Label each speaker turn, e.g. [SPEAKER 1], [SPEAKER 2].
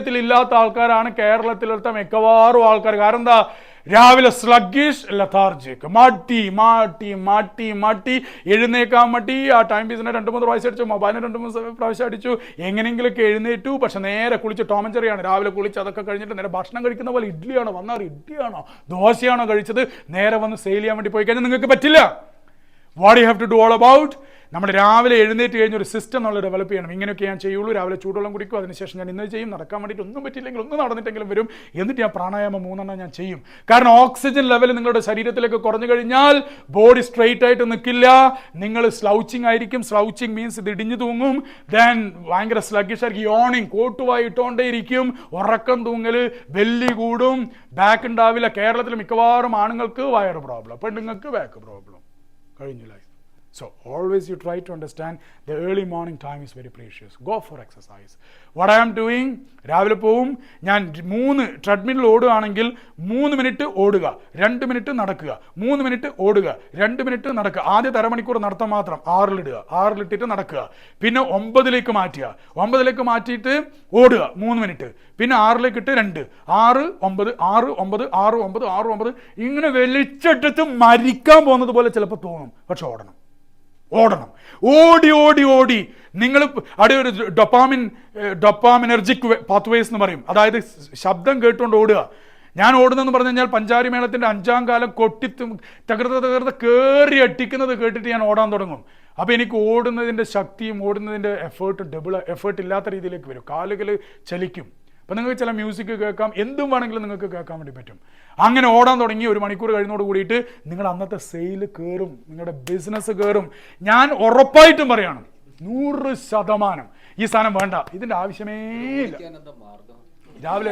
[SPEAKER 1] ത്തിൽ ഇല്ലാത്ത ആൾക്കാരാണ് കേരളത്തിലെടുത്ത മിക്കവാറും ആൾക്കാർ കാരണം എന്താ രാവിലെ സ്ലഗ്ഗിഷ് ലഥാർജിക് മാട്ടി മാട്ടി മാട്ടി മാട്ടി എഴുന്നേക്കാൻ മാട്ടി ആ ടൈം പീസിനെ രണ്ട് മൂന്ന് പ്രാവശ്യം അടിച്ചു മൊബൈലിനെ രണ്ട് മൂന്ന് പ്രാവശ്യം അടിച്ചു. എങ്ങനെയെങ്കിലൊക്കെ എഴുന്നേറ്റു. പക്ഷെ നേരെ കുളിച്ച് ടോമഞ്ചറിയാണ് രാവിലെ കുളിച്ച് അതൊക്കെ കഴിഞ്ഞിട്ട് നേരെ ഭക്ഷണം കഴിക്കുന്ന പോലെ ഇഡ്ഡലിയാണോ? വന്നാൽ ഇഡ്ഡിയാണോ ദോശയാണോ കഴിച്ചത്? നേരെ വന്ന് സെയിൽ ചെയ്യാൻ വേണ്ടി പോയി കഴിഞ്ഞാൽ നിങ്ങൾക്ക് പറ്റില്ല. What you have to do all about നമ്മൾ രാവിലെ എഴുന്നേറ്റ് കഴിഞ്ഞ ഒരു സിസ്റ്റം നമ്മൾ ഡെവലപ്പ് ചെയ്യണം. ഇങ്ങനെയൊക്കെ ഞാൻ ചെയ്യുള്ളൂ. രാവിലെ ചൂടുവെള്ളം കുടിക്കും. അതിനുശേഷം ഞാൻ ഇന്ന് ചെയ്യും. നടക്കാൻ വേണ്ടിയിട്ട് ഒന്നും പറ്റില്ലെങ്കിൽ ഒന്നും നടന്നിട്ടെങ്കിലും വരും. എന്നിട്ട് ഞാൻ പ്രാണായാമം മൂന്നെണ്ണം ഞാൻ ചെയ്യും. കാരണം ഓക്സിജൻ ലെവൽ നിങ്ങളുടെ ശരീരത്തിലേക്ക് കുറഞ്ഞു കഴിഞ്ഞാൽ ബോഡി സ്ട്രെയിറ്റ് ആയിട്ട് നിൽക്കില്ല നിങ്ങൾ സ്ലൗച്ചിങ് ആയിരിക്കും. സ്ലൗച്ചിങ് മീൻസ് ഇത് ഇടിഞ്ഞു തൂങ്ങും. ദെൻ ഭയങ്കര സ്ലഗിഷായിരിക്കും യോണിങ് കോട്ടുവായി ഇട്ടുകൊണ്ടേയിരിക്കും ഉറക്കം തൂങ്ങൽ വെല്ലി കൂടും. ബാക്ക് ഉണ്ടാവില്ല. കേരളത്തിൽ മിക്കവാറും ആണുങ്ങൾക്ക് വയറ് പ്രോബ്ലം പെണ്ണുങ്ങൾക്ക് ബാക്ക് പ്രോബ്ലം കഴിഞ്ഞു life So always you try to understand the early morning time is very precious. Go for exercise. What I am doing, രാവിലെ പോവും ഞാൻ മൂന്ന് ട്രെഡ്മില്ലിൽ ഓടുകയാണെങ്കിൽ മൂന്ന് മിനിറ്റ് ഓടുക രണ്ട് മിനിറ്റ് നടക്കുക മൂന്ന് മിനിറ്റ് ഓടുക രണ്ട് മിനിറ്റ് നടക്കുക. ആദ്യത്തെ അരമണിക്കൂർ നടത്താൻ മാത്രം ആറിലിടുക ആറിലിട്ടിട്ട് നടക്കുക. പിന്നെ ഒമ്പതിലേക്ക് മാറ്റുക. ഒമ്പതിലേക്ക് മാറ്റിയിട്ട് ഓടുക മൂന്ന് മിനിറ്റ് പിന്നെ ആറിലേക്ക് ഇട്ട് രണ്ട്. ആറ് ഒമ്പത് ആറ് ഒമ്പത് ആറ് ഒമ്പത് ആറ് ഒമ്പത്. ഇങ്ങനെ വലിച്ചെടുത്ത് മരിക്കാൻ പോകുന്നത് പോലെ ചിലപ്പോൾ തോന്നും. പക്ഷെ ഓടണം. ഓടണം. ഓടി ഓടി ഓടി. നിങ്ങൾ അവിടെ ഒരു ഡൊപ്പാമിൻ ഡൊപ്പാമിനർജിക് പാത്വേസ് എന്ന് പറയും. അതായത് ശബ്ദം കേട്ടുകൊണ്ട് ഓടുക. ഞാൻ ഓടുന്നെന്ന് പറഞ്ഞു കഴിഞ്ഞാൽ പഞ്ചാരി മേളത്തിന്റെ അഞ്ചാം കാലം കൊട്ടി തകർത്ത് തകർത്ത് കയറി അട്ടിക്കുന്നത് കേട്ടിട്ട് ഞാൻ ഓടാൻ തുടങ്ങും. അപ്പോൾ എനിക്ക് ഓടുന്നതിന്റെ ശക്തിയും ഓടുന്നതിന്റെ എഫേർട്ട് ഡബിൾ എഫേർട്ട് ഇല്ലാത്ത രീതിയിലേക്ക് വരും. കാലുകൾ ചലിക്കും. അപ്പം നിങ്ങൾക്ക് ചില മ്യൂസിക് കേൾക്കാം എന്തും വേണമെങ്കിലും നിങ്ങൾക്ക് കേൾക്കാൻ വേണ്ടി പറ്റും. അങ്ങനെ ഓടാൻ തുടങ്ങി ഒരു മണിക്കൂർ കഴിഞ്ഞോട് കൂടിയിട്ട് നിങ്ങൾ അന്നത്തെ സെയിൽ കയറും നിങ്ങളുടെ ബിസിനസ് കയറും ഞാൻ ഉറപ്പായിട്ടും പറയണം നൂറ് ശതമാനം ഈ സാധനം വേണ്ട ഇതിന്റെ ആവശ്യമേ ഇല്ല. രാവിലെ